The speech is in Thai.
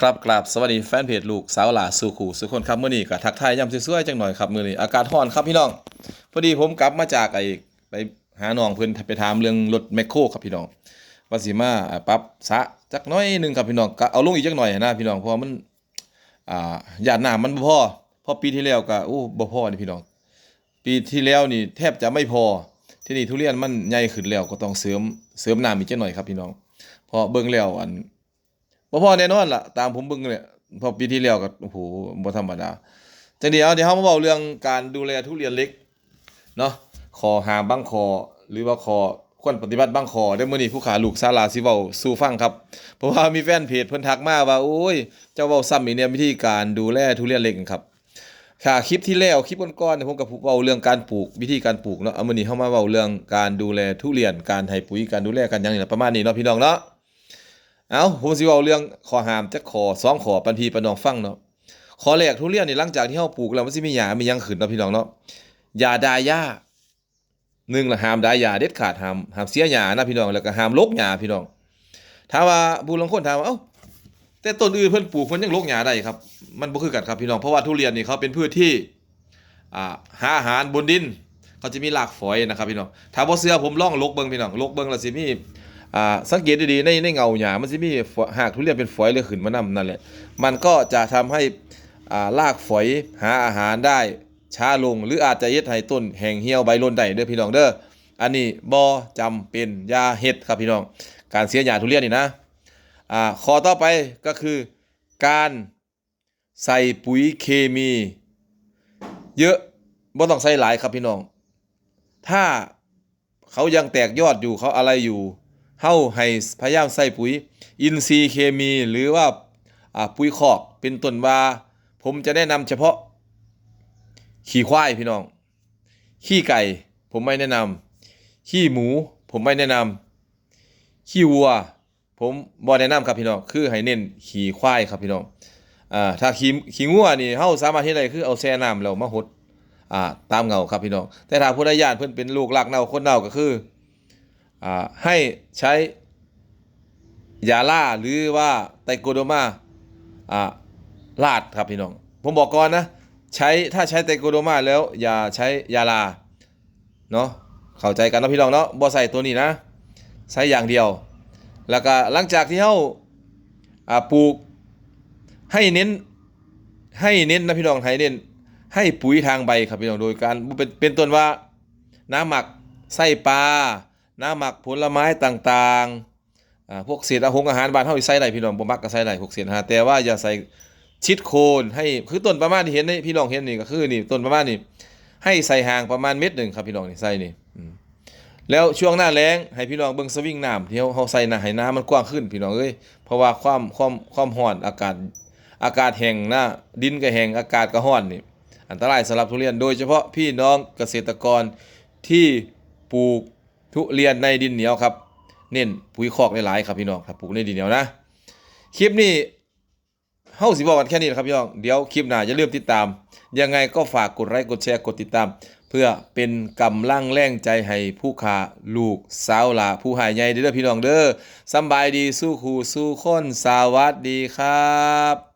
ครับกราบสวัสดีแฟนเพจลูกสาวหลาสู่ขู่สุคนครับเมื้อนี้ก็ทักทายย่ำสวยๆจังหน่อยครับมื้อนี้อากาศร้อนครับพี่น้องพอดีผมกลับมาจากไอ้ไปหาน้องเพิ่อนไปถามเรื่องรถแมคโครครับพี่น้องว่าสิมาปรับสะจักน้อยหนึงครับพี่น้องก็เอาลงอีกจักหน่อยนะพี่น้องเพราะมันอ่าหยาดน้ำมันบ่พอเพอปีที่แล้วก็โอ้บ่พอนี่พี่น้อง ปีที่แล้วนี่แทบจะไม่พอ ที่นี่ทุเรียนมันใหญ่ขึ้นแล้วก็ต้องเสริมเสริมน้ำอีกจักหน่อยครับพี่น้องเพราะเบิ่งแล้วอัน บ่พอแน่นอนล่ะ ตามผมเบิ่งเนี่ยพอปีที่แล้วก็โอ้โหบ่ธรรมดาจังเดียวเดี๋ยวเฮามาเว้าเรื่องการดูแลทุเรียนเล็กเนาะคอหาบางคอหรือว่าคอควรปฏิบัติบางคอได้มื้อนี้ผู้ขาลูกศาลาสิเว้าสู่ฟังครับ เพราะว่ามีแฟนเพจเพิ่นทักมาว่าโอ้ย เจ้าเว้าซ้ำอีกเนี่ยวิธีการดูแลทุเรียนเล็กครับค่ะคลิปที่แล้วคลิปก่อนๆเนี่ยผมก็เว้าเรื่องการปลูกวิธีการปลูกเนาะเอามื้อนี้เฮามาเว้าเรื่องการดูแลทุเรียนการให้ปุ๋ยการดูแลกันยังนี่ประมาณนี้เนาะพี่น้องเนาะ เอาผมสิเว้าเรื่องขอหามจักขอสองขอปันพีปันน้องฟังเนาะขอแรกทุเรียนนี่หลังจากที่เฮาปลูกแล้วมันสิมีหญ้ามีหยังขึ้นเนาะพี่น้องเนาะอย่าดาหญ้าหนึ่งละหามดาหญ้าเด็ดขาดหามหามเสียหญ้านะพี่น้องแล้วก็หามลกหญ้าพี่น้องถามว่าผู้ลางคนถามว่าเอ้าแต่ต้นอื่นเพิ่นปลูกเพิ่นยังลกหญ้าได้ครับ มันบ่คือกันครับพี่น้องเพราะว่าทุเรียนนี่เขาเป็นพืชที่อ่าหาอาหารบนดิน เขาจะมีรากฝอยนะครับพี่น้องถ้าบ่เชื่อผมลองลกเบิ่งพี่น้องลกเบิ่งแล้วสิมี อ่าสังเกตดีๆในในเงาหญ้ามันจะมีหากทุเรียนเป็นฝอยเลยขึ้นมานํนั่นแหละมันก็จะทำให้อ่ารากฝอยหาอาหารได้ช้าลง หรืออาจจะเฮ็ดให้ต้นแห้งเหี่ยวใบร่นได้เด้อพี่น้องเด้ออันนี้บ่จำเป็นยาเฮ็ดครับพี่น้อง การเสียหญ้าทุเรียนนี่นะอ่าข้อต่อไปก็คือการใส่ปุ๋ยเคมี เยอะบ่ต้องใส่หลายครับพี่น้อง ถ้าเขายังแตกยอดอยู่เขาอะไรอยู่ เฮาให้พยายามใส่ปุ๋ย อินทรีย์เคมีหรือว่าอ่าปุ๋ยคอกเป็นต้นว่า ผมจะแนะนำเฉพาะ ขี้ควายพี่น้อง ขี้ไก่ ผมไม่แนะนำขี้หมู ผมไม่แนะนำขี้วัว ผมบ่แนะนำครับพี่น้องคือให้เน้นขี้ควายครับพี่น้องอ่าถ้าขี้ขี้งัวนี่เฮาสามารถเฮ็ดได้คือเอาแช่น้ำแล้วมาหดอ่าตามเงาครับพี่น้องแต่ถ้าผู้ใดญาติเพิ่นเป็นลูกหลักเน่าคนเน่าก็คือ ให้ใช้ยาล่าหรือว่าไตโกโดมาลาดครับพี่น้อง ผมบอกก่อนนะใช้ถ้าใช้ไตโกโดมาแล้วอย่าใช้ยาลาเนาะเข้าใจกันนะพี่น้องเนาะบ่ใส่ตัวนี้นะ ใช้อย่างเดียว แล้วก็หลังจากที่เฮาาปลูกให้เน้นให้เน้นนะพี่น้องให้เน้นให้ปุ๋ยทางใบครับพี่น้องโดยการเป็นเป็นต้นว่าน้ำหมักไส้ปลา น้ำหมักผลไม้ต่างๆ พวกเศษอาหงอาหารบ้านเฮาสิใส่ได้พี่น้องบ่มักก็ใส่ได้พวกเศษอาหารแต่ว่าอย่าใส่ชิดโคนให้คือต้นประมาณที่เห็นนี่พี่น้องเห็นนี่ก็คือนี่ต้นประมาณนี้ให้ใส่ห่างประมาณเม็ดหนึ่งครับพี่น้องนี่ใส่นี่แล้วช่วงหน้าแล้งให้พี่น้องเบิ่งสวิงน้ำที่เฮาใส่น่ะให้น้ำมันกว้างขึ้นพี่น้องเอ้ยเพราะว่าความความความร้อนอากาศอากาศแห้งนะดินก็แห้งอากาศก็ร้อนนี่อันตรายสำหรับทุเรียนโดยเฉพาะพี่น้องเกษตรกรที่ปลูก ทุเรียนในดินเหนียวครับ เน้นปุ๋ยคอกหลายๆครับพี่น้องครับปลูกในดินเหนียวนะ คลิปนี้เฮาสิบอกกันแค่นี้นะครับพี่น้อง เดี๋ยวคลิปหน้าอย่าลืมติดตาม ยังไงก็ฝากกดไลค์กดแชร์กดติดตาม เพื่อเป็นกำลังแรงใจให้ผู้ค้าลูกสาวหลาผู้หายใหญ่เด้อพี่น้องเด้อสบายดีสู้คู่สู้คนสวัสดีครับ